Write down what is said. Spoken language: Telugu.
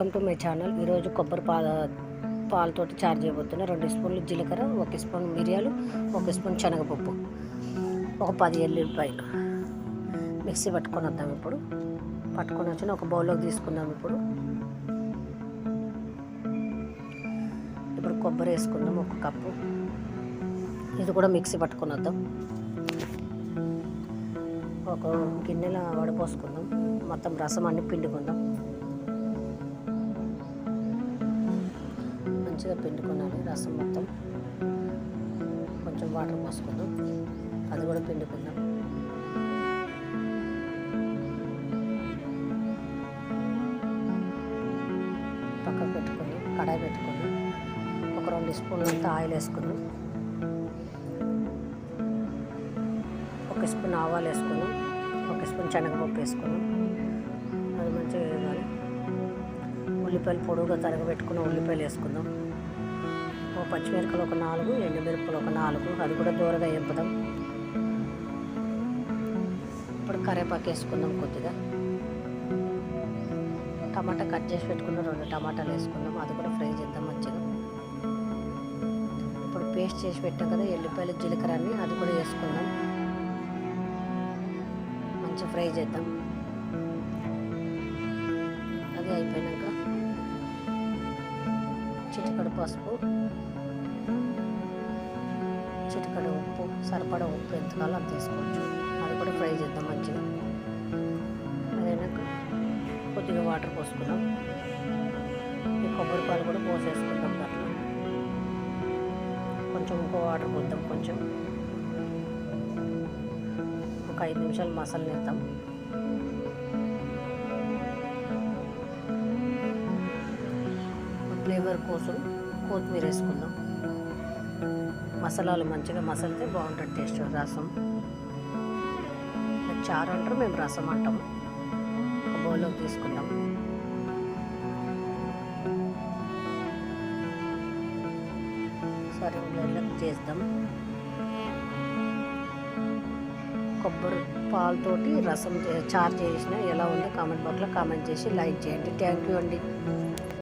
వెల్కమ్ టు మై ఛానల్ ఈరోజు కొబ్బరి పాల పాలతోటి చారు చేయబోతున్నా. రెండు స్పూన్లు జీలకర్ర ఒక స్పూన్ మిరియాలు ఒక స్పూన్ శనగపప్పు ఒక పది ఎల్లుల్లిపాయలు. మిక్సీ పట్టుకొని వద్దాం ఇప్పుడు. పట్టుకొని వచ్చిన ఒక బౌల్లోకి తీసుకుందాం ఇప్పుడు. ఇప్పుడు కొబ్బరి వేసుకుందాం ఒక కప్పు. ఇది కూడా మిక్సీ పట్టుకొని వద్దాం. ఒక గిన్నెలో వడపోసుకుందాం. మొత్తం రసం అన్ని పిండుకుందాం. మంచిగా పిండుకోవాలి రసం మొత్తం. కొంచెం వాటర్ పోసుకుందాం అది కూడా పిండుకుందాం పక్కకు పెట్టుకుని కడాయి పెట్టుకుని ఒక రెండు స్పూన్లు అంతా ఆయిల్ వేసుకుని ఒక స్పూన్ ఆవాలు వేసుకుని ఒక స్పూన్ శనగపప్పు వేసుకుని అది మంచిగా వేయాలి ఉల్లిపాయలు పొడుగుగా తరగబెట్టుకున్న ఉల్లిపాయలు వేసుకుందాం. ఒక పచ్చిమిరపకాయలు ఒక నాలుగు ఎండుమిరపకాయలు ఒక నాలుగు. అది కూడా దూరగా వేపుదాం ఇప్పుడు కరివేపాకు వేసుకుందాం కొద్దిగా. టమాటా కట్ చేసి పెట్టుకున్న రెండు టమాటాలు వేసుకుందాం. అది కూడా ఫ్రై చేద్దాం మంచిగా. ఇప్పుడు పేస్ట్ చేసి పెట్టాం కదా ఎల్లిపాయలు జీలకర్రని అది కూడా వేసుకుందాం. మంచిగా ఫ్రై చేద్దాం. అది అయిపోయినాక చిటికడు పసుపు చిటికడు ఉప్పు సరిపడా ఉప్పు ఎంత కాలం తీసుకోవచ్చు. అది కూడా ఫ్రై చేద్దాం మంచిగా. అదైనాక కొద్దిగా వాటర్ పోసుకుందాం. ఈ కొబ్బరి పాలు కూడా పోసేసుకుందాం అట్లా కొంచెం ఇంకో వాటర్ పోద్దాం కొంచెం. ఒక ఐదు నిమిషాలు మసాలా వేద్దాం. ఫ్లేవర్ కోసం కొత్తిమీర వేసుకుందాం. మసాలాలు మంచిగా మసలితే బాగుంటుంది టేస్ట్ రసం. చారు అంటారు మేము రసం అంటాము ఒక బౌల్లో తీసుకుందాం. సరే బ్లెండ్లోకి చేద్దాం. కొబ్బరి పాలతోటి రసం చారు చేసిన ఎలా ఉందో కామెంట్ బాక్స్లో కామెంట్ చేసి లైక్ చేయండి. థ్యాంక్ యూ అండి.